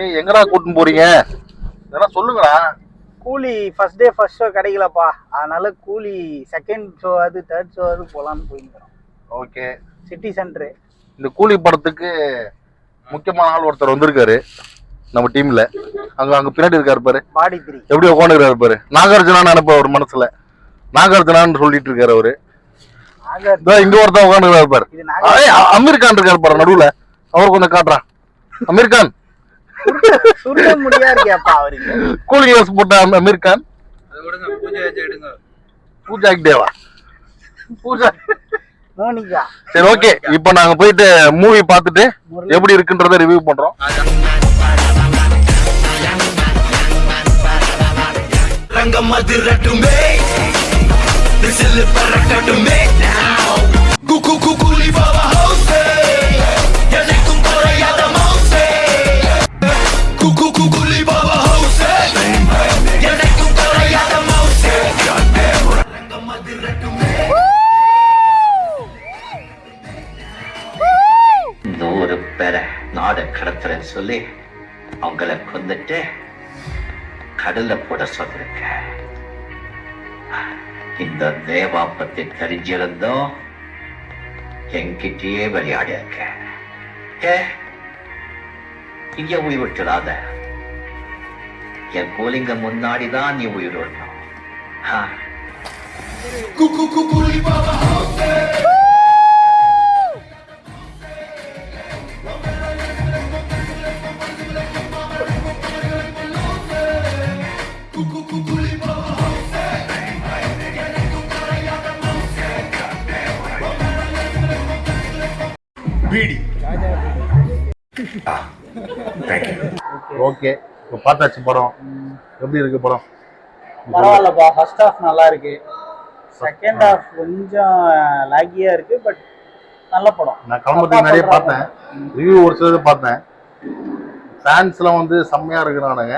டேய் எங்கடா கூட்டின்னு போறீங்க? இதெல்லாம் சொல்லுங்கடா. Coolie first day first show கிடைக்கலப்பா. அதனால கூலி செகண்ட் ஷோ அது தேர்ட் ஷோ அது போலான்னு போயிருக்கிறோம். ஓகே. சிட்டி சென்டரு இந்த கூலி படத்துக்கு முக்கியமான ஆள் ஒருத்தர் வந்திருக்காரு நம்ம டீம்ல. அங்க அங்க பின்னாடி இருக்காரு பாரு. பாடி த்ரீ எப்படி உட்காந்துருக்காரு பாரு. நாகார்ஜுனா நினைப்ப ஒரு மனசுல. நாகார்ஜுனான்னு சொல்லிட்டு இருக்காரு அவரு இதோ இங்க ஒருத்தன் உட்காந்துருக்காரு பாரு. ஏய், அமீர் கான் இருக்காரு பாரு நடுவுல. அவர் கொஞ்சம் காட்டுறான் அமீர் கான் சுருட்ட முடியா இருக்கியாப்பா அவருக்கு? கூலி கிளாஸ் போட்ட அம- அமீர் கான் அது விடுங்க பூஜை வச்சு எடுங்க பூஜா. தேவா பூஜா மோனிகா. சரி ஓகே இப்போ நாங்க போயிட்டு மூவி பார்த்துட்டு எப்படி இருக்குன்றத ரிவ்யூ பண்றோம். ரங்கம் அதிரட்டுமே விசில் பறக்கட்டுமே. சொல்லி அவங்கள கொண்டுட்டு கடல்ல போட சொல்லிருக்க. இந்த தேவா பத்தி தெரிஞ்சிருந்தோம் என்கிட்டயே விளையாடி இருக்க. இங்க உயிர் விட்டுடாத என் கூலிங்க முன்னாடிதான் நீ உயிர் விடணும். குக்கு பாபா பீடி. ஓகே இப்போ பார்த்தாச்சு படம். எப்படி இருக்கு படம்? பரவாயில்லப்பா. ஃபர்ஸ்ட் ஹாஃப் நல்லா இருக்கு செகண்ட் ஹாஃப் கொஞ்சம் லாகியா இருக்கு பட் நல்ல படம். நான் கிளம்புறதுக்கு நிறைய பார்த்தேன். ரிவ்யூ ஒரு சிலது பார்த்தேன். ஃபேன்ஸ்லாம் வந்து செம்மையா இருக்கிறானுங்க.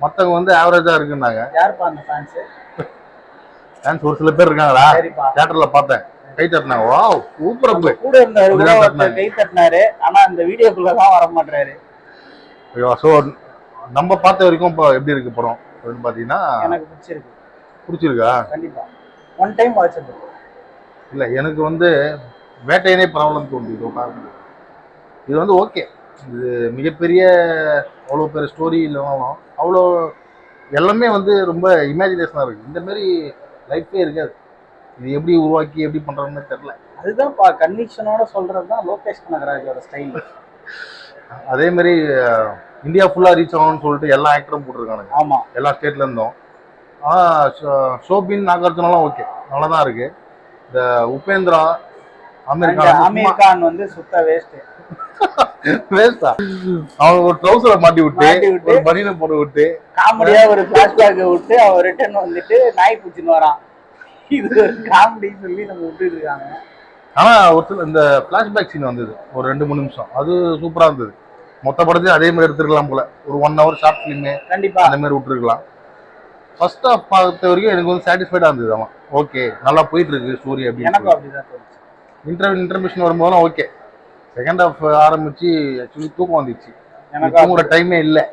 மற்றவங்க வந்து ஆவரேஜா இருக்குன்னாங்க. யாருப்பா அந்த ஃபேன்ஸ் ஃபேன்ஸ் ஒரு சில பேர் இருக்காங்களா? சரிப்பா. தியேட்டர்ல பார்த்தேன். கை தட்டினாங்க. வாவ் சூப்பர் கூட இருந்தவர் ஒருத்தர் கை தட்டினாரு. ஆனா அந்த வீடியோக்குள்ள தான் வர மாட்டாரு ஸோ நம்ம பார்த்த வரைக்கும் இப்போ எப்படி இருக்கு படம்? அப்படின்னு பார்த்தீங்கன்னா எனக்கு பிடிச்சிருக்கு. பிடிச்சிருக்கா? கண்டிப்பா. ஒன் டைம் வாட்சது இல்லை எனக்கு வந்து வேட்டையனே பரவாயில்லன்னு தோணுது. பார்க்கும்போது இது வந்து ஓகே இது மிகப்பெரிய அவ்வளோ பெரிய ஸ்டோரி இல்லைனாலும் அவ்வளோ எல்லாமே வந்து ரொம்ப இமேஜினேஷனாக இருக்குது இந்த மாதிரி லைஃபே இருக்காது. இது எப்படி உருவாக்கி எப்படி பண்ணுறாங்கன்னு தெரில அதுதான்ப்பா கன்விக்ஷனோட சொல்றது தான் லோகேஷ் கனகராஜோட ஸ்டைல் அதே மாதிரி இந்தியா ஃபுல்லாக ரீச் ஆகணும்னு சொல்லிட்டு எல்லா ஆக்டரும் போட்டிருக்கானுங்க. ஆமா. எல்லா ஸ்டேட்ல இருந்தும். ஆனால் ஷோபின் நாகார்ஜுனலாம் ஓகே நல்லா தான் இருக்கு. இந்த உபேந்திரா அமீர் அங்க கான் அமீர் கான் வந்து சுத்த வேஸ்ட் வேஸ்டா அவன் ஒரு ட்ரௌசரை மாட்டி விட்டு. ஒரு பனியனை போட்டு விட்டு காமெடியா ஒரு பிளாஷ்பேக் விட்டு அவன் ரிட்டர்ன் வந்துட்டு நாய் பிடிச்சின்னு வரான். இது ஒரு காமெடி சொல்லி நம்ம விட்டுட்டு இருக்காங்க ஆனா ஒரு சில இந்த பிளாஷ்பேக் சீன் வந்தது. ஒரு ரெண்டு மூணு நிமிஷம். அது சூப்பரா இருந்தது. மொத்த படத்தையும் அதே மாதிரி எடுத்துருக்கலாம் போல. ஒரு ஒன் ஹவர் ஷார்ட் ஃபிலிமே கண்டிப்பா. அந்த மாதிரி விட்டுருக்கலாம். ஃபர்ஸ்ட் ஹாஃப் பார்த்த வரைக்கும் எனக்கு வந்து சாட்டிஸ்ஃபைடா இருந்தது. அவன் ஓகே நல்லா போயிட்டு இருக்கு ஸ்டோரி எனக்கும் அப்படின்னு இன்டர்வியூ இன்டர்மிஷன் வரும்போதெல்லாம் ஓகே செகண்ட் ஹாஃப் ஆரம்பிச்சு ஆக்சுவலி தூக்கம் வந்துச்சு எனக்கும் தூங்குற டைமே இல்லை.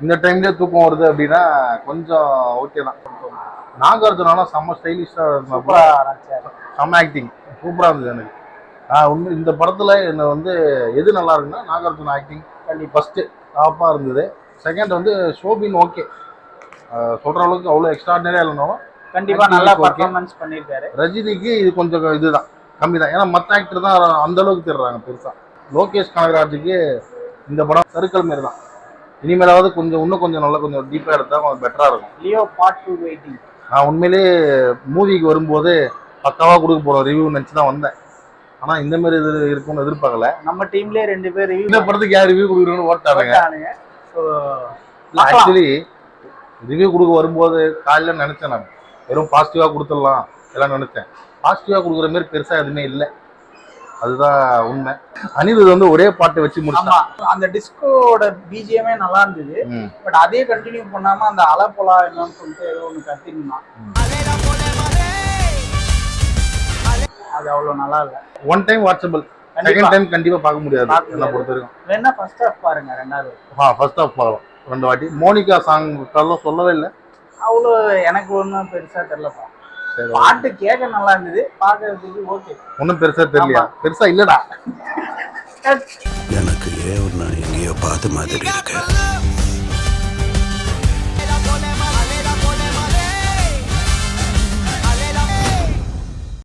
இந்த டைம்லேயே தூக்கம் வருது அப்படின்னா கொஞ்சம் ஓகே தான். நாகார்ஜுனாலாம் செம்ம ஸ்டைலிஷாக சூப்பரா இருந்தா நடிச்சாரு செம்ம ஆக்டிங் சூப்பராக இருந்தது எனக்கு. நான் உண்மை இந்த படத்தில் என்னை வந்து எது நல்லா இருக்குன்னா நாகார்ஜுன ஆக்டிங் ஃபஸ்ட்டு டாப்பாக இருந்தது. செகண்ட் வந்து ஷோபின் ஓகே. சொல்கிற அளவுக்கு அவ்வளோ எக்ஸ்ட்ராடனரியாக இல்லைனாலும் கண்டிப்பா Acting நல்லா. பர்ஃபார்மன்ஸ் பண்ணிருக்காரு ரஜினிக்கு இது கொஞ்சம் இதுதான். கம்மி தான் ஏன்னா மற்ற ஆக்டர் தான் அந்த அளவுக்கு தெரிறாங்க பெருசாக லோகேஷ் கனகராஜுக்கு இந்த படம் சருக்கல் மாரி தான் இனிமேலாவது கொஞ்சம் இன்னும் கொஞ்சம் நல்லா கொஞ்சம் டீப்பாக எடுத்தால் கொஞ்சம் பெட்டராக இருக்கும். லியோ பார்ட் டூ வெயிட்டிங் நான் உண்மையிலேயே மூவிக்கு வரும்போது பக்காவாக கொடுக்க போகிறோம் ரிவ்யூ நினச்சி தான் வந்தேன். ஆனால் இந்த மாதிரி இது இருக்கும்னு எதிர்பார்க்கல. நம்ம டீம்லயே ரெண்டு பேர் இந்த படத்துக்கு யார் ரிவ்யூ கொடுக்குறோன்னு போட்டானுங்க ஸோ ஆக்சுவலி ரிவ்யூ கொடுக்க வரும்போது காலையில நினைச்சேன் நான். வெறும் பாசிட்டிவா கொடுத்துடலாம் எல்லாம் நினைச்சேன். பாசிட்டிவா கொடுக்குற மாதிரி பெருசா எதுவுமே இல்லை. அதுதான் உண்மை. அனிருத் வந்து ஒரே பாட்டை வச்சு முடிச்சான் அந்த டிஸ்கோட பிஜிஎமே நல்லா இருந்தது. பட் அதே கண்டினியூ பண்ணாம அந்த அலப்போலா என்னன்னு சொல்லிட்டு ஏதோ ஒன்று கத்திருந்தான். அது அவ்வளோ நல்லா இல்லை. One time watchable second time கண்டிப்பா பார்க்க முடியாது. என்ன. பொறுத்த வரைக்கும். வேணா ஃபர்ஸ்ட் ஹாஃப் பாருங்க ரெண்டாவது. ஆ ஃபர்ஸ்ட் ஆஃப் பார்க்கலாம். ரெண்டு வாட்டி. மோனிகா சாங் சொல்லவே இல்லை. அவ்வளோ எனக்கு ஒன்றும் பெருசா தெரியலப்பா பாட்டு கேட்க நல்லா இருந்தது பார்க்கறதுக்கு ஓகே. ஒன்றும் பெருசா தெரியலையா? பெருசா இல்லடா. எனக்கு ஏன் நான் எங்கேயோ பார்த்த மாதிரி இருக்கு?